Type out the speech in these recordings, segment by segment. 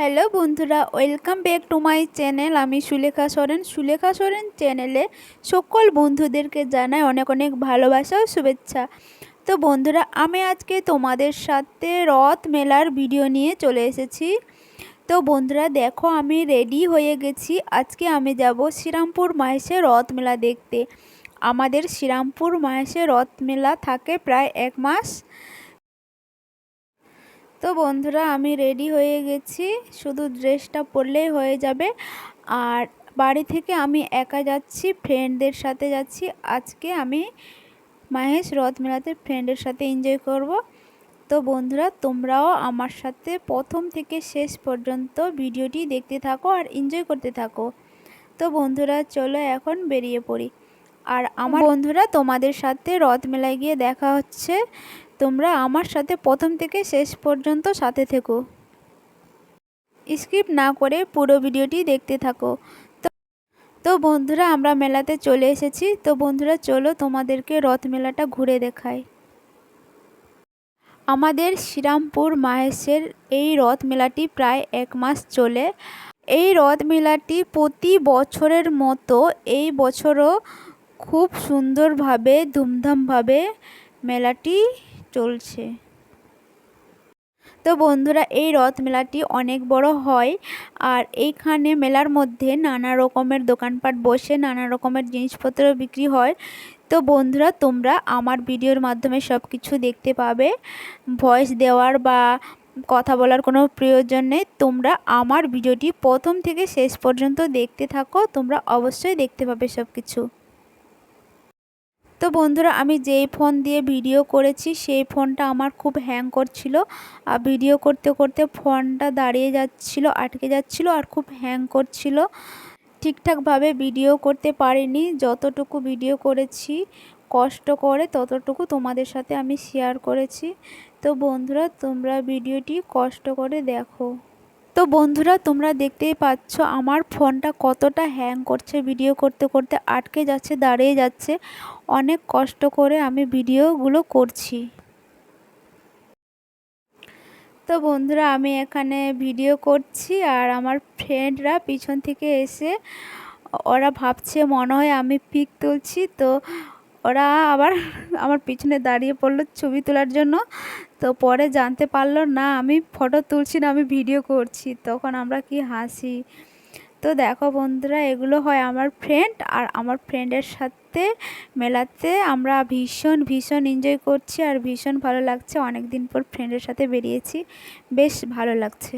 Hello বন্ধুরা, welcome back to my channel. আমি সুলেখা সরেন। সুলেখা সরেন চ্যানেলে সকল বন্ধুদেরকে জানাই অনেক অনেক ভালোবাসা ও শুভেচ্ছা। তো বন্ধুরা, আমি আজকে তোমাদের সাথে রথ মেলার ভিডিও নিয়ে চলে এসেছি। তো বন্ধুরা, দেখো আমি রেডি হয়ে গেছি। আজকে আমি যাব শ্রীরামপুর মাহেশে রথ মেলা দেখতে। আমাদের শ্রীরামপুর মাহেশে রথ মেলা থাকে প্রায় এক মাস। তো বন্ধুরা, আমি রেডি হয়ে গেছি। শুধু ড্রেসটা পরলেই হয়ে যাবে। আর বাড়ি থেকে আমি একা যাচ্ছি ফ্রেন্ডদের সাথে যাচ্ছি। আজকে আমি মাহেশ রথ মেলাতে ফ্রেন্ডের সাথে এনজয় করব। তো বন্ধুরা, তোমরাও আমার সাথে প্রথম থেকে শেষ পর্যন্ত ভিডিওটি দেখতে থাকো আর এনজয় করতে থাকো। তো বন্ধুরা, চলো এখন বেরিয়ে পড়ি। আর আমার বন্ধুরা তোমাদের সাথে রথ মেলায় গিয়ে দেখা হচ্ছে। তোমরা আমার সাথে প্রথম থেকে শেষ পর্যন্ত সাথে থেকো। স্কিপ না করে পুরো ভিডিওটি দেখতে থাকো। তো বন্ধুরা, আমরা মেলাতে চলে এসেছি। তো বন্ধুরা, চলো তোমাদেরকে রথ মেলাটা ঘুরে দেখাই। আমাদের শ্রীরামপুর মাহেশের এই রথ মেলাটি প্রায় এক মাস চলে। এই রথ মেলাটি প্রতি বছরের মতো এই বছরও খুব সুন্দরভাবে, ধুমধামভাবে মেলাটি চলছে। তো বন্ধুরা, এই রথ মেলাটি অনেক বড় হয় আর এইখানে মেলার মধ্যে নানা রকমের দোকানপাট বসে নানা রকমের জিনিসপত্র বিক্রি হয়। তো বন্ধুরা, তোমরা আমার ভিডিওর মাধ্যমে সব কিছু দেখতে পাবে। ভয়েস দেওয়ার বা কথা বলার কোনো প্রয়োজন নেই। তোমরা আমার ভিডিওটি প্রথম থেকে শেষ পর্যন্ত দেখতে থাকো। তোমরা অবশ্যই দেখতে পাবে সব কিছু তো বন্ধুরা, আমি যেই ফোন দিয়ে ভিডিও করেছি, সেই ফোনটা আমার খুব হ্যাং করছিল। আর ভিডিও করতে করতে ফোনটা দাঁড়িয়ে যাচ্ছিল, আটকে যাচ্ছিল আর খুব হ্যাং করছিল। ঠিকঠাকভাবে ভিডিও করতে পারিনি, যতটুকু ভিডিও করেছি, কষ্ট করে ততটুকু তোমাদের সাথে আমি শেয়ার করেছি। তো বন্ধুরা, তোমরা ভিডিওটি কষ্ট করে দেখো। তো বন্ধুরা, তোমরা দেখতেই পাচ্ছ আমার ফোনটা কতটা হ্যাং করছে ভিডিও করতে করতে, আটকে যাচ্ছে, দাঁড়িয়ে যাচ্ছে। অনেক কষ্ট করে আমি ভিডিওগুলো করছি। তো বন্ধুরা, আমি এখানে ভিডিও করছি আর আমার ফ্রেন্ডরা পিছন থেকে এসে, ওরা ভাবছে, মনে হয় আমি পিক তুলছি। তো ওরা আবার আমার পিছনে দাঁড়িয়ে পড়ল ছবি তোলার জন্য। তো পরে জানতে পারল, না, আমি ফটো তুলছি না, আমি ভিডিও করছি। তখন আমরা কি হাসি? তো দেখো বন্ধুরা, এগুলো হয় আমার ফ্রেন্ড আর আমার ফ্রেন্ডের সাথে মেলাতে আমরা ভীষণ ভীষণ এনজয় করছি আর ভীষণ ভালো লাগছে। অনেক দিন পর ফ্রেন্ডের সাথে বেরিয়েছি। বেশ ভালো লাগছে।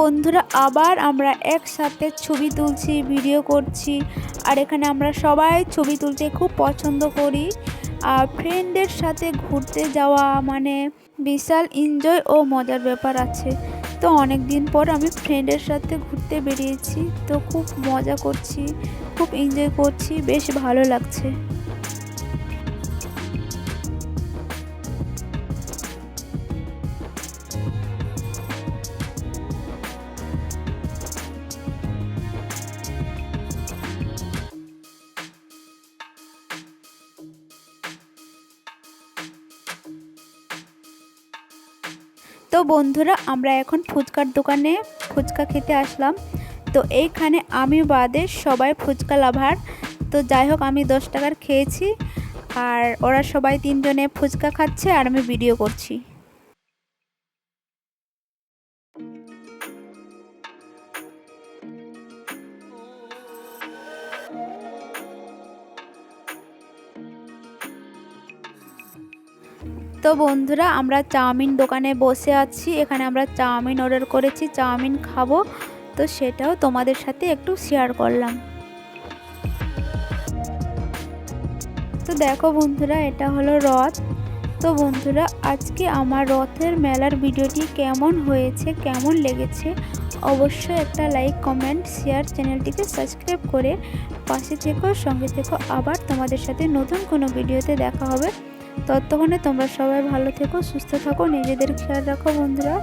বন্ধুরা, আবার আমরা একসাথে ছবি তুলছি ভিডিও করছি। আর এখানে আমরা সবাই ছবি তুলতে খুব পছন্দ করি। আর ফ্রেন্ডের সাথে ঘুরতে যাওয়া মানে বিশাল এনজয় ও মজার ব্যাপার আছে। তো অনেক দিন পর আমি ফ্রেন্ডের সাথে ঘুরতে বেরিয়েছি, তো খুব মজা করছি, খুব এনজয় করছি, বেশ ভালো লাগছে। তো বন্ধুরা, আমরা এখন ফুচকার দোকানে ফুচকা খেতে আসলাম। তো এইখানে আমি বাদে সবাই ফুচকা লাভার। তো যাই হোক, আমি দশ টাকার খেয়েছি আর ওরা সবাই তিনজনে ফুচকা খাচ্ছে আর আমি ভিডিও করছি। তো বন্ধুরা, আমরা চাউমিন দোকানে বসে আছি। এখানে আমরা চাউমিন অর্ডার করেছি, চাউমিন খাব। তো সেটাও তোমাদের সাথে একটু শেয়ার করলাম। তো দেখো বন্ধুরা, এটা হলো রথ। তো বন্ধুরা, আজকে আমার রথের মেলার ভিডিওটি কেমন হয়েছে, কেমন লেগেছে, অবশ্যই একটা লাইক কমেন্ট শেয়ার চ্যানেলটিকে সাবস্ক্রাইব করে পাশে থেকো, সঙ্গে থেকো। আবার তোমাদের সাথে নতুন কোনো ভিডিওতে দেখা হবে। ততক্ষণে তোমরা সবাই ভালো থেকো সুস্থ থাকো নিজেদের খেয়াল রাখো বন্ধুরা।